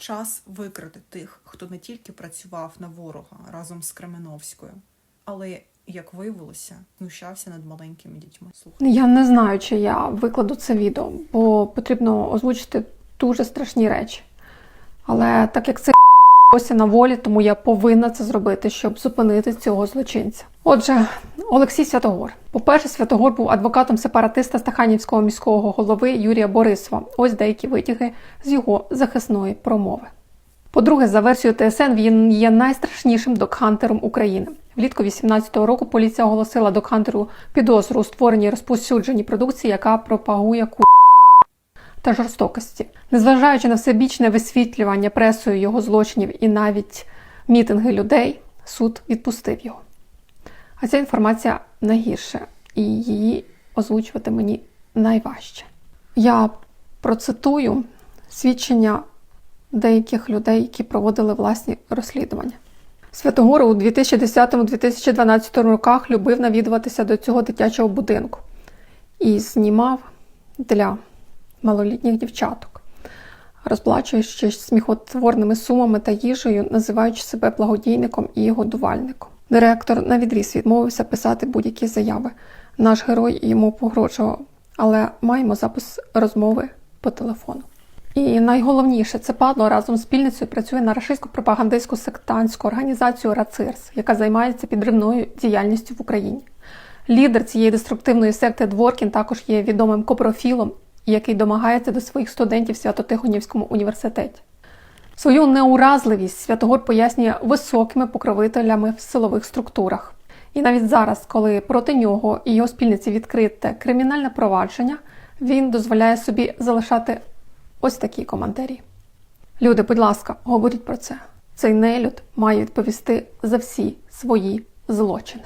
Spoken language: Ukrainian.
Час викрити тих, хто не тільки працював на ворога разом з Кременовською, але, як виявилося, знущався над маленькими дітьми. Слухайте. Я не знаю, чи я викладу це відео, бо потрібно озвучити дуже страшні речі. Але так як це досі на волі, тому я повинна це зробити, щоб зупинити цього злочинця. Отже, Олексій Святогор. По-перше, Святогор був адвокатом сепаратиста Стаханівського міського голови Юрія Борисова. Ось деякі витяги з його захисної промови. По-друге, за версією ТСН, він є найстрашнішим докхантером України. Влітку 18-го року поліція оголосила докхантеру підозру у створенні і розповсюдженні продукції, яка пропагує ку та жорстокості. Незважаючи на всебічне висвітлювання пресою його злочинів і навіть мітинги людей, суд відпустив його. А ця інформація найгірша, і її озвучувати мені найважче. Я процитую свідчення деяких людей, які проводили власні розслідування. Святогор у 2010-2012 роках любив навідуватися до цього дитячого будинку і знімав для малолітніх дівчаток, розплачуючись сміхотворними сумами та їжею, називаючи себе благодійником і годувальником. Директор на відріз відмовився писати будь-які заяви. Наш герой йому погрожував, але маємо запис розмови по телефону. І найголовніше, це падло разом з спільницею працює на рашистську пропагандистську сектантську організацію РАЦИРС, яка займається підривною діяльністю в Україні. Лідер цієї деструктивної секти Дворкін також є відомим копрофілом, який домагається до своїх студентів в Свято-Тихонівському університеті. Свою неуразливість Святогор пояснює високими покровителями в силових структурах. І навіть зараз, коли проти нього і його спільниці відкрите кримінальне провадження, він дозволяє собі залишати ось такі коментарі. Люди, будь ласка, говоріть про це. Цей нелюд має відповісти за всі свої злочини.